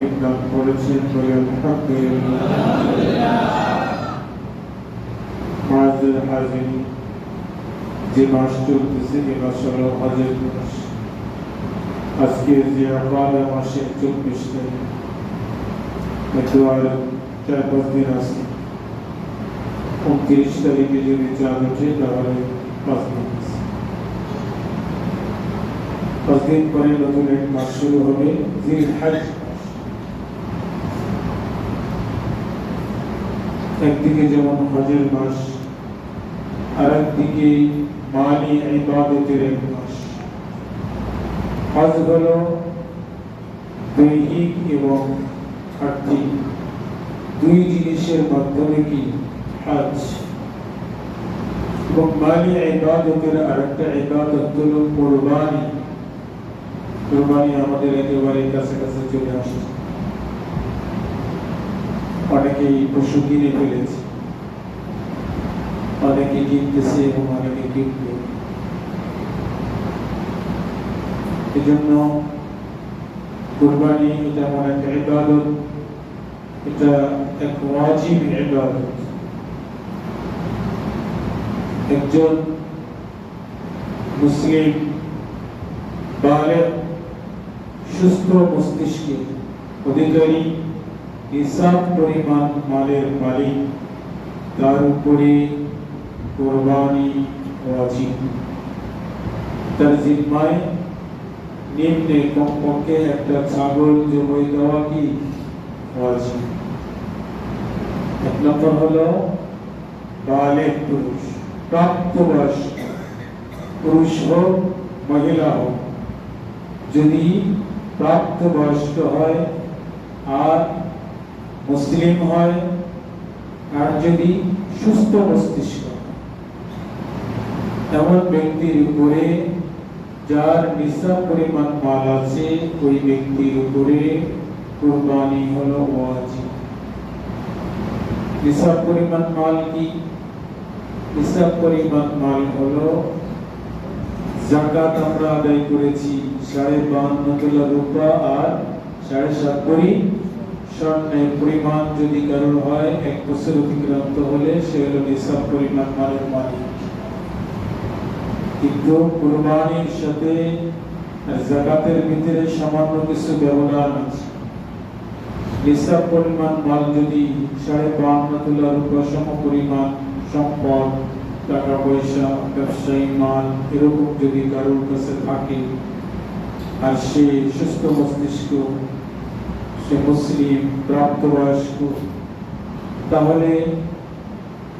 দান করেছেন বলে আলহামদুলিল্লাহ মাঝের হাজির যে মাস চলতেছে এ মাস হলো হজের মাস আজকে যে আকালা মাসের চব্বিশ একটু আর চার পাঁচ দিন আছে। উনত্রিশ তারিখে যদি চাঁদ ওঠে, তাহলে পাঁচ দিন আছে। পাঁচ দিন পরে নতুন এক মাস শুরু হবে জিল হাজ একদিকে যেমন হজের মাস আর একদিকে মালি ইবাদতের এক মাস হজ হল দৈহিক এবং আর্থিক। দুই জিনিসের মাধ্যমে কি? হজ। এবং মালি ইবাদতের আরেকটা ইবাদত হল কোরবানি। কোরবানি আমাদের একেবারে কাছে কাছে চলে আসে অনেকেই পশু কিনে ফেলেছে। অনেকে কিনতেছে এবং অনেকে কিনবে। এজন্য কোরবানি এটা এমন একটা ইবাদত। এটা এক ওয়াজিব ইবাদত। একজন মুসলিম বালেগ সুস্থ মস্তিষ্কের অধিকারী নিসাব পরিমাণ মালের মালিক, তার উপরে কোরবানি ওয়াজিব তার জিম্মায় নিম্নে কমপক্ষে একটা ছাগল জমে দেওয়া কি? ওয়াজিব এক নম্বর পুরুষ প্রাপ্তবয়স্ক পুরুষ হোক, মহিলা হোক, যদি প্রাপ্তবয়স্ক হয়, আর মুসলিম হয় আর যদি সুস্থ মস্তিষ্ক এমন ব্যক্তির উপরে যার নিঃশ্বাস পরিমাণ মাল আছে, ওই ব্যক্তির উপরে কুরবানি হলো ওয়াজিব। নিঃশ্বাস পরিমাণ মাল কি? নিঃশ্বাস পরিমাণ মাল হলো জাকাত আমরা আদায় করেছি, সাড়ে বাহান্ন কিলো রূপা আর সাড়ে সাত ভরি স্বর্ণের পরিমাণ যদি কারোর হয়, এক বছর অতিক্রান্ত হলে সে হলো নিঃশ্বাস পরিমাণ মালের মালিক। কিন্তু কুরবানির সাথে জাকাতের ভিতরে সামান্য কিছু ব্যবধান আছে। নিঃশ্বাস পরিমাণ মাল যদি সাড়ে বাহান্ন তোলা রূপা সম পরিমাণ সম্পদ, টাকা পয়সা, ব্যবসায়ী মাল এরকম যদি কারোর কাছে থাকে, আর সে সুস্থ মস্তিষ্ক সে মুসলিম, প্রাপ্তবয়স্ক, তাহলে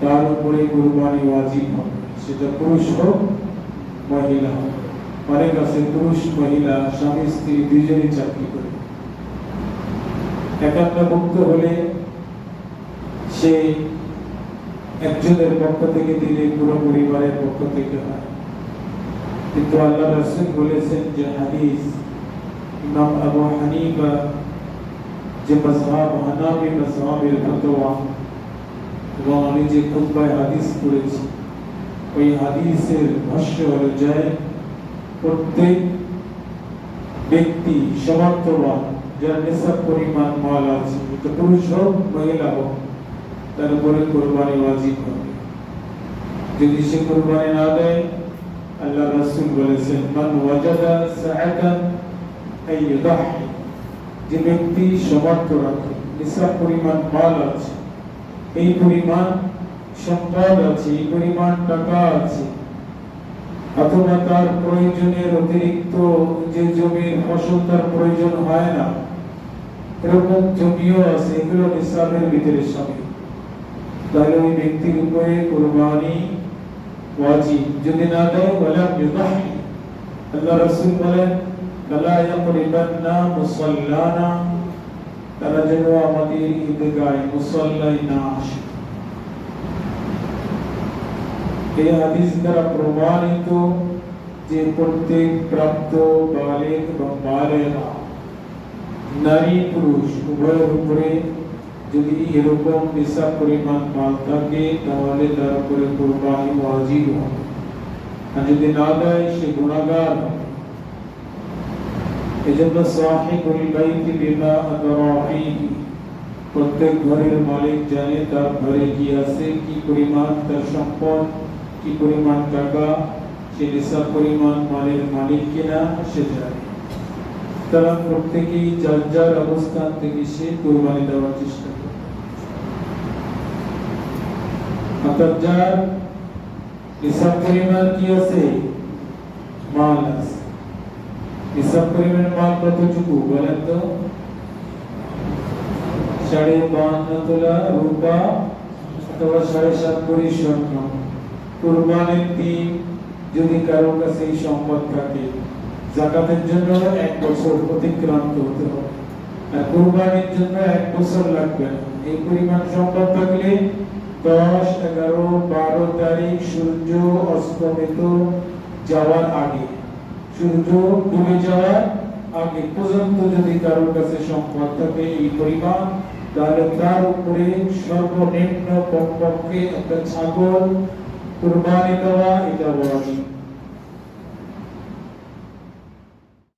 তার উপরে কুরবানি ওয়াজিব হবে। সেটা পুরুষ হোক, মহিলা হোক। অনেক আছে, পুরুষ, মহিলা, স্বামী, স্ত্রী, দুইজনই চাকরি করে। একান্নভুক্ত হলে সে একজনের পক্ষ থেকে দিলে, পুরো পরিবারের পক্ষ থেকে হয়। কিন্তু আল্লাহ রাসূল বলেছেন যে হাদিস, ইমাম আবু হানিফা যে মাযহাব হানাফি মাযহাবের ফতোয়া এবং আমি যে খুতবায় হাদিস পড়েছি ওই হাদিসের ভাষ্য হলো যায় প্রত্যেক ব্যক্তি সমর্থবান যার নিসাব পরিমাণ মাল আছে তো পুরুষ হোক মহিলা হোক তার উপরে কোরবানি ওয়াজিব হবে যদি সে কোরবানি না দেয় আল্লাহ রাসূল বলেছেন মান ওয়াজাদা সাআতান আই ইউদাহি যে ব্যক্তি সমর্থ রাখে, নিসাব পরিমাণ মাল আছে, এই পরিমাণ সম্পদ আছে, এই পরিমাণ টাকা আছে, অথবা তার প্রয়োজনের অতিরিক্ত যে জমির ফসল তার প্রয়োজন হয় না, এরকম জমিও আছে, এগুলো নিসাবের ভিতরে সামিল। তাহলে ওই ব্যক্তির উপরে কোরবানি ওয়াজিব। যদি না দেয় ইউদাহি আল্লাহ রাসূল বলেন লা ইয়াকরিবান্না মুসাল্লানা তারা যেন আমাদের ঈদগায় মুসল্লায় না আসে এই হাদিস দ্বারা প্রমাণিত যে প্রত্যেক প্রাপ্ত বালিক এবং বালেগা নারী পুরুষ উভয়ের উপরে যদি এরকম নিসা পরিমাণ মাল থাকে তাহলে তার উপরে কোরবানি ওয়াজিব হবে আর যদি না দেয় সে গুণাগার হবে এজন্য সাহিবুল বাইতি বিমা আদরা প্রত্যেক ঘরের মালিক জানে তার ঘরে কি আছে, কি পরিমাণ তার সম্পদ, কি পরিমাণ টাকা, সে নিসাব পরিমাণ মালের মালিক কিনা সে জানে। তারা প্রত্যেকেই যার যার অবস্থান থেকে সে কোরবানি দেওয়ার চেষ্টা করে। অর্থাৎ যার নিসাব পরিমাণ কি আছে? মাল আছে। নিসাব পরিমাণ মাল কতটুকু? বলেন তো। সাড়ে বাহান্ন তোলা রূপা অথবা সাড়ে সাত ভরি স্বর্ণ। কুরবানের দিন যদি কারোর কাছে এই সম্পদ থাকে, জাকাতের জন্য এক বছর অতিক্রান্ত হতে হবে। আর কুরবানির জন্য এক বছর লাগবে না। এই পরিমাণ সম্পদ থাকলে দশ, এগারো, বারো তারিখ সূর্য অস্তমিত যাওয়ার আগে সূর্য ডুবে যাওয়ার আগে পর্যন্ত যদি কারোর কাছে সম্পদ থাকে এই পরিমাণ, তাহলে তার উপরে সর্বনিম্ন কমপক্ষে একটা ছাগল কুরবানি দেওয়া এটা ওয়াজিব